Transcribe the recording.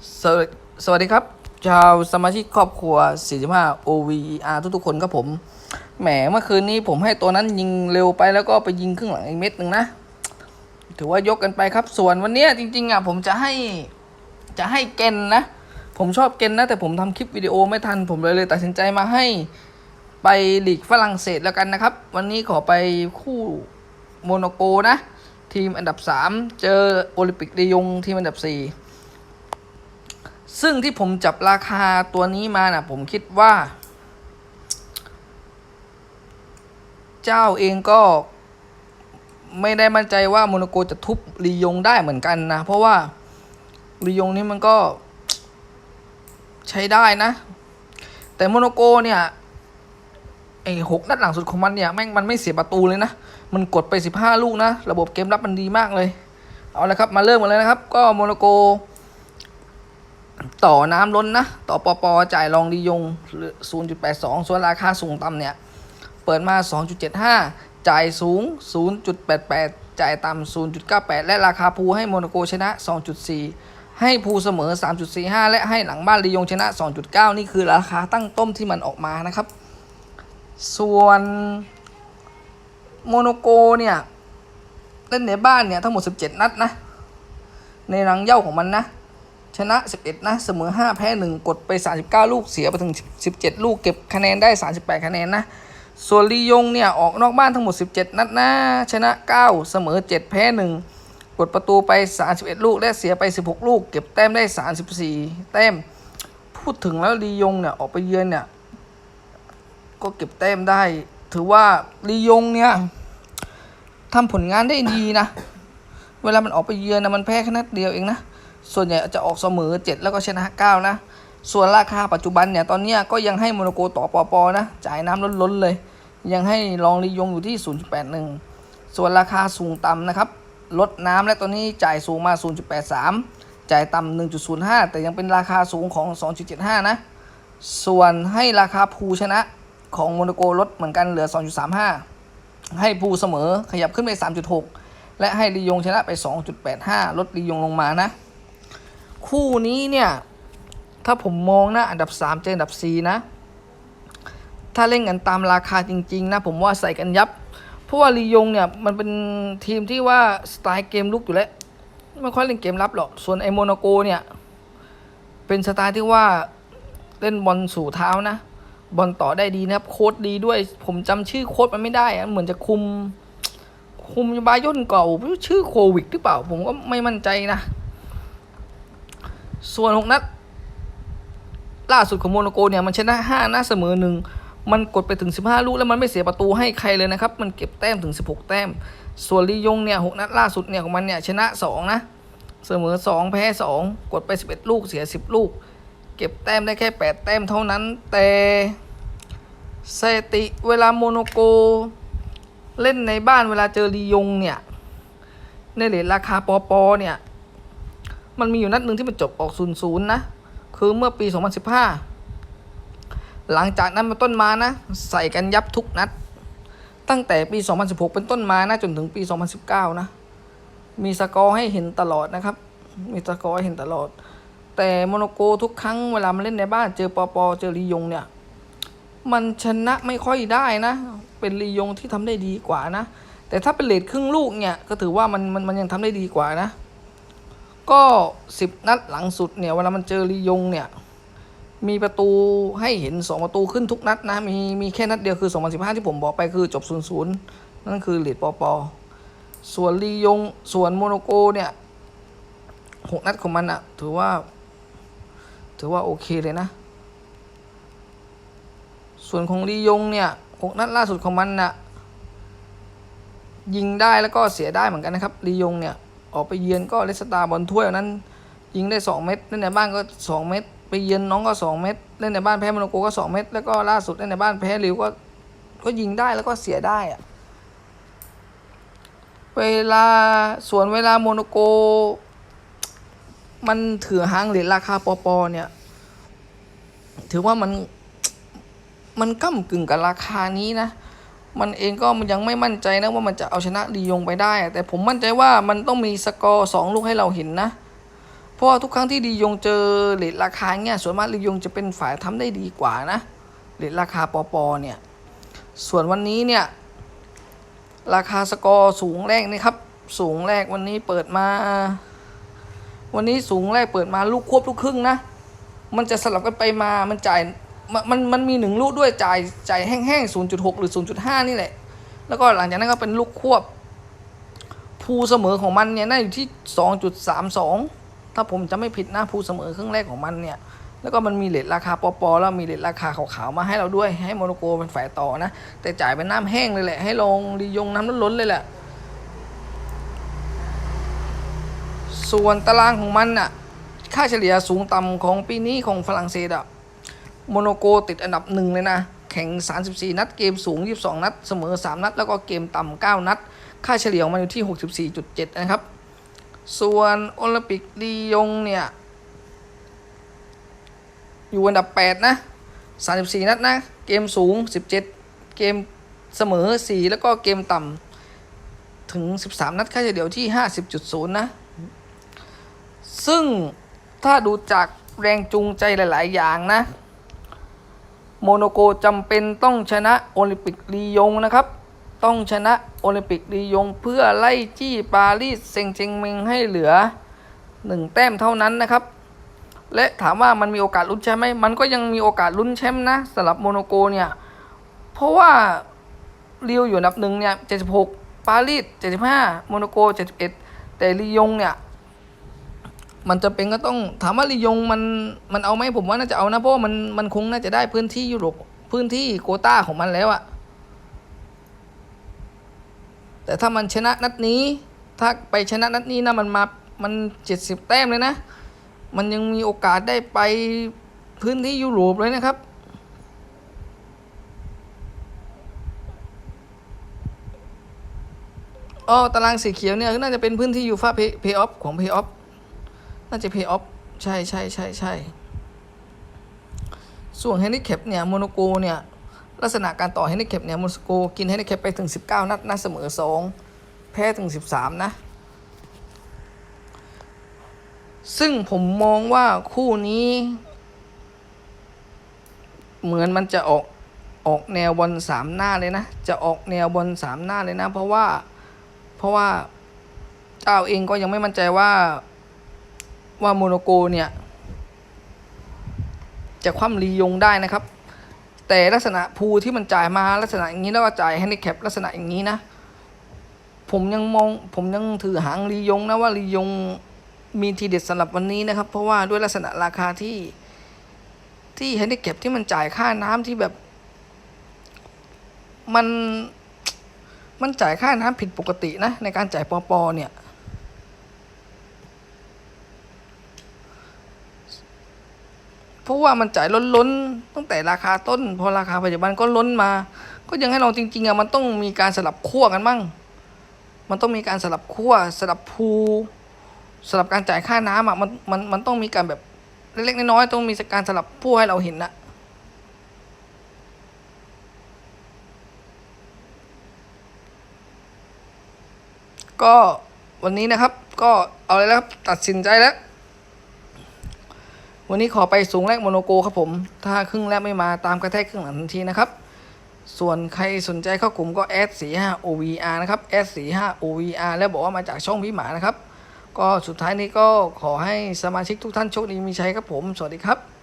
สวสวัสดีครับ ชาวสมาชิกครอบครัว 45 OVER ทุกๆคนครับผม แหมเมื่อคืนนี้ผมให้ตัวนั้นยิงเร็วไปแล้วก็ไปยิงครึ่งหลังอีกเม็ดหนึ่งนะ ถือว่ายกกันไปครับ ส่วนวันนี้จริงๆอะผมจะให้จะให้เกนนะ ผมชอบเกนนะ แต่ผมทำคลิปวิดีโอไม่ทัน ผมเลยเลยตัดสินใจมาให้ไปหลีกฝรั่งเศสแล้วกันนะครับ วันนี้ขอไปคู่โมโนโกนะ ทีมอันดับ 3 เจอโอลิมปิกเดยงทีมอันดับ 4 ซึ่งที่ผมจับราคาตัวนี้มานะ่ะ ผมคิดว่า เจ้าเองก็ไม่ได้มั่นใจว่าโมโนโกจะทุบลียงได้เหมือนกันนะ เพราะว่าลียงนี่มันก็ใช้ได้นะ แต่โมโนโกเนี่ยไอ้หกนัดหลังสุดของมันเนี่ยแม่งมันไม่เสียประตูเลยนะ มันกดไปสิบห้าลูกนะ ระบบเกมรับมันดีมากเลย เอาละครับ มาเริ่มกันเลยนะครับ ก็โมโนโก ต่อน้ำล้นนะ ต่อปอปอจ่ายรองดียง 0.82 ส่วนราคาสูงต่ำเนี่ย เปิดมา 2.75 จ่ายสูง 0.88 จ่ายต่ำ 0.98 และราคาภูให้โมนาโกชนะ 2.4 ให้ภูเสมอ 3.45 และให้หลังบ้านลียงชนะ 2.9 นี่คือราคาตั้งต้มที่มันออกมานะครับ ส่วนโมโนโกเนี่ย เล่นในบ้านเนี่ย ทั้งหมด 17 นัดนะ ในรังเย้าของมันนะ ชนะ 11 นะ เสมอ 5 แพ้ 1 กดไป 39 ลูกเสียไปถึง 17 ลูกเก็บคะแนนได้ 38 คะแนนนะ ส่วนลียงเนี่ย ออกนอกบ้านทั้งหมด 17 นัดนะ ชนะ 9 เสมอ 7 แพ้ 1 กดประตูไป 31 ลูก และเสียไป 16 ลูก เก็บแต้มได้ 34 แต้ม พูดถึงแล้วลียงเนี่ย ออกไปเยือนเนี่ย ก็เก็บแต้มได้ ถือว่าลียงเนี่ยทำผลงานได้ดีนะ เวลามันออกไปเยือนนะมันแพ้แค่นัดเดียวเองนะ ส่วนใหญ่จะออกเสมอ 7 แล้วก็ชนะ 9 นะ ส่วนราคาปัจจุบันเนี่ย ตอนนี้ก็ยังให้โมโนโกต่อปอปอนะ จ่ายน้ำล้นๆเลย ยังให้ลองลียงอยู่ที่ 0.81 ส่วนราคาสูงต่ำนะครับ ลดน้ำและตอนนี้จ่ายสูงมา 0.83 จ่ายต่ำ1.05 แต่ยังเป็นราคาสูงของ 2.75 นะ ส่วนให้ราคาภูชนะของโมโนโกลดเหมือนกันเหลือ 2.35 ให้ภูเสมอขยับขึ้นไป 3.6 และให้ลียงชนะไป 2.85 ลดลียงลงมานะ คู่นี้เนี่ย ถ้าผมมองนะอันดับ 3 เจออันดับ 4 นะ ถ้าเล่นกันตามราคาจริง ๆ นะ ผมว่าใส่กันยับ เพราะว่าลียงเนี่ย มันเป็นทีมที่ว่าสไตล์เกมลุกอยู่แล้วไม่ค่อยเล่นเกมรับหรอก ส่วนไอโมนาโกเนี่ย เป็นสไตล์ที่ว่าเล่นบอลสู่เท้านะ บอลต่อได้ดีนะครับ โค้ดดีด้วย ผมจำชื่อโค้ดมันไม่ได้อะเหมือนจะคุม คุมบาย่นเก่าชื่อโควิดหรือเปล่า ผมก็ไม่มั่นใจนะ ส่วนหกนัดล่าสุดของโมนาโกเนี่ยมันชนะห้านัดเสมอหนึ่งมันกดไปถึง 15 ลูกแล้วมันไม่เสียประตูให้ใครเลยนะครับ มันเก็บแต้มถึง 16 แต้ม ส่วนลียงเนี่ยหกนัดล่าสุดเนี่ยของมันเนี่ยชนะ 2 นะ เสมอ 2 แพ้ 2 กดไป 11 ลูกเสีย 10 ลูก เก็บแต้มได้แค่ 8 แต้มเท่านั้น แต่สถิติเวลาโมโนโก เล่นในบ้านเวลาเจอลียงเนี่ย ในเหรียญราคาปอปอเนี่ย มันมีอยู่นัดหนึ่งที่มันจบออกศูนย์นะ คือเมื่อปี 2015 หลังจากนั้นมาต้นมานะ ใส่กันยับทุกนัด ตั้งแต่ปี 2016 เป็นต้นมานะจนถึงปี 2019 นะ มีสกอร์ให้เห็นตลอดนะครับ มีสกอร์ให้เห็นตลอด แต่โมโนโกทุกครั้งเวลามันเล่นในบ้านเจอปอปอเจอลียงเนี่ย มันชนะไม่ค่อยได้นะ เป็นลียงที่ทำได้ดีกว่านะ แต่ถ้าเป็นเลทครึ่งลูกเนี่ยก็ถือว่ามันมันมันยังทำได้ดีกว่านะ ก็สิบนัดหลังสุดเนี่ยเวลามันเจอลียงเนี่ยมีประตูให้เห็นสองประตูขึ้นทุกนัดนะ มีมีแค่นัดเดียวคือ 2015 ที่ผมบอกไปคือจบ 0-0 นั่นคือลีดปอปอส่วนลียง ส่วนโมโนโกเนี่ยหกนัดของมันอะถือว่า ถือว่าโอเคเลยนะ ส่วนของลียงเนี่ยหกนัดล่าสุดของมันน่ะยิงได้แล้วก็เสียได้เหมือนกันนะครับลียงเนี่ย ออกไปเยือนก็เลสตาร์บอลถ้วยนั้น ยิงได้ 2 เม็ดเล่นในบ้านก็ 2 เม็ดไปเยือนน้องก็ 2 เม็ดเล่นในบ้านแพ้โมโนโกก็ 2 เม็ดแล้วก็ล่าสุดเล่นในบ้านแพ้ริวก็ก็ยิงได้แล้วก็เสียได้อะเวลาส่วนเวลาโมโนโก มันถือหางเหรียญราคาปอปอเนี่ย ถือว่ามันมันก้ากึ่งกับราคานี้นะ มันเองก็มันยังไม่มั่นใจนะว่ามันจะเอาชนะลียงไปได้ แต่ผมมั่นใจว่ามันต้องมีสกอร์สองลูกให้เราเห็นนะ เพราะว่าทุกครั้งที่ดียงเจอเลทราคาเงี้ยส่วนมากดียงจะเป็นฝ่ายทำได้ดีกว่านะเลทราคาปอปอเนี่ย ส่วนวันนี้เนี่ยราคาสกอร์สูงแรกนี่ครับ สูงแรกวันนี้เปิดมา วันนี้สูงแรกเปิดมาลูกควบลูกครึ่งนะ มันจะสลับกันไปมา มันจ่าย มันมันมีหนึ่งลูกด้วยจ่ายจ่ายแห้งๆ0.6หกหรือ0.5นี่แหละ แล้วก็หลังจากนั้นก็เป็นลูกควบภูเสมอของมันเนี่ยน่าอยู่ที่2.32ถ้าผมจะไม่ผิดนะภูเสมอครึ่งแรกของมันเนี่ยแล้วก็มันมีเลทราคาปอปอแล้วมีเลทราคาขาวๆมาให้เราด้วยให้โมโนโกเป็นฝ่ายต่อนะ แต่จ่ายเป็นน้ำแห้งเลยแหละ ให้ลงดียงน้ำล้นๆเลยแหละ ส่วนตารางของมันน่ะ ค่าเฉลี่ยสูงต่ำของปีนี้ของฝรั่งเศสอะ โมโนโกติดอันดับหนึ่งเลยนะ แข่ง 34 นัด เกมสูง 22 นัด เสมอ 3 นัด แล้วก็เกมต่ำ 9 นัด ค่าเฉลี่ยของมันอยู่ที่ 64.7 นะครับ ส่วนโอลิมปิกลียงเนี่ย อยู่อันดับ 8 นะ 34 นัดนะ เกมสูง 17 เกมเสมอ 4 แล้วก็เกมต่ำถึง 13 นัด ค่าเฉลี่ยที่ 50.0 นะ ซึ่งถ้าดูจากแรงจูงใจหลาย ๆ อย่างนะ โมโนโกจำเป็นต้องชนะโอลิมปิกลียงนะครับ ต้องชนะโอลิมปิกลียงเพื่อไล่จี้ปารีสเซงต์แชร์แมงให้เหลือหนึ่งแต้มเท่านั้นนะครับ และถามว่ามันมีโอกาสลุ้นแชมป์ไหมมันก็ยังมีโอกาสลุ้นแชมป์นะสำหรับโมโนโกเนี่ย เพราะว่าเรียวอยู่อันดับหนึ่งเนี่ย 76 ปารีส 75 โมโนโก 71 แต่ลียงเนี่ย มันจะเป็นก็ต้องถามว่าลียงมันมันเอาไหมผมว่าน่าจะเอานะเพราะมันมันคงน่าจะได้พื้นที่ยุโรปพื้นที่โควต้าของมันแล้วอะแต่ถ้ามันชนะนัดนี้ ถ้าไปชนะนัดนี้นะมันมามันเจ็ดสิบแต้มเลยนะ มันยังมีโอกาสได้ไปพื้นที่ยุโรปเลยนะครับ อ๋อตารางสีเขียวเนี่ยน่าจะเป็นพื้นที่ยูฟ่าเพย์ออฟของเพย์ออฟ น่าจะ pay off ใช่ใช่ใช่ใช่ส่วน handicap เนี่ยโมโนโกเนี่ยลักษณะการต่อ handicap เนี่ยโมโนโกกิน handicap ไปถึง 19 นัดนะเสมอ 2 แพ้ถึง 13 นะ ซึ่งผมมองว่าคู่นี้ เหมือนมันจะออกออกแนวบอลสามหน้าเลยนะ จะออกแนวบอลสามหน้าเลยนะ เพราะว่าเพราะว่าเจ้าเองก็ยังไม่มั่นใจว่า ว่าโมโนโกเนี่ย จะคว่ำลียงได้นะครับ แต่ลักษณะภูที่มันจ่ายมาลักษณะอย่างนี้แล้วก็จ่ายแฮนดิแคปลักษณะอย่างนี้นะ ผมยังมองผมยังถือหางลียงนะว่าลียงมีทีเด็ดสำหรับวันนี้นะครับ เพราะว่าด้วยลักษณะราคาที่ ที่แฮนดิแคปที่มันจ่ายค่าน้ำที่แบบ มันมันจ่ายค่าน้ำผิดปกตินะ ในการจ่ายปอปอเนี่ย เพราะว่ามันจ่ายล้นล้นตั้งแต่ราคาต้น พอราคาปัจจุบันก็ล้นมา ก็ยังให้เราจริง ๆอะมันต้องมีการสลับขั้วกันบ้างมันต้องมีการสลับขั้วสลับภูสลับการจ่ายค่าน้ำอะมันมันมันต้องมีการแบบเล็กๆน้อยๆต้องมีการสลับผู้ให้เราเห็นนะก็วันนี้นะครับ ก็เอาเลยแล้วครับตัดสินใจแล้ว วันนี้ขอไปสูงแรกโมโนโกครับผม ถ้าครึ่งแรกไม่มาตามกระแทกครึ่งหลังทันทีนะครับ ส่วนใครสนใจเข้ากลุ่มก็ s 4 5 ovr นะครับ s 4 5 ovr แล้วบอกว่ามาจากช่องพี่หมานะครับ ก็สุดท้ายนี้ก็ขอให้สมาชิกทุกท่านโชคดีมีชัยครับผม สวัสดีครับ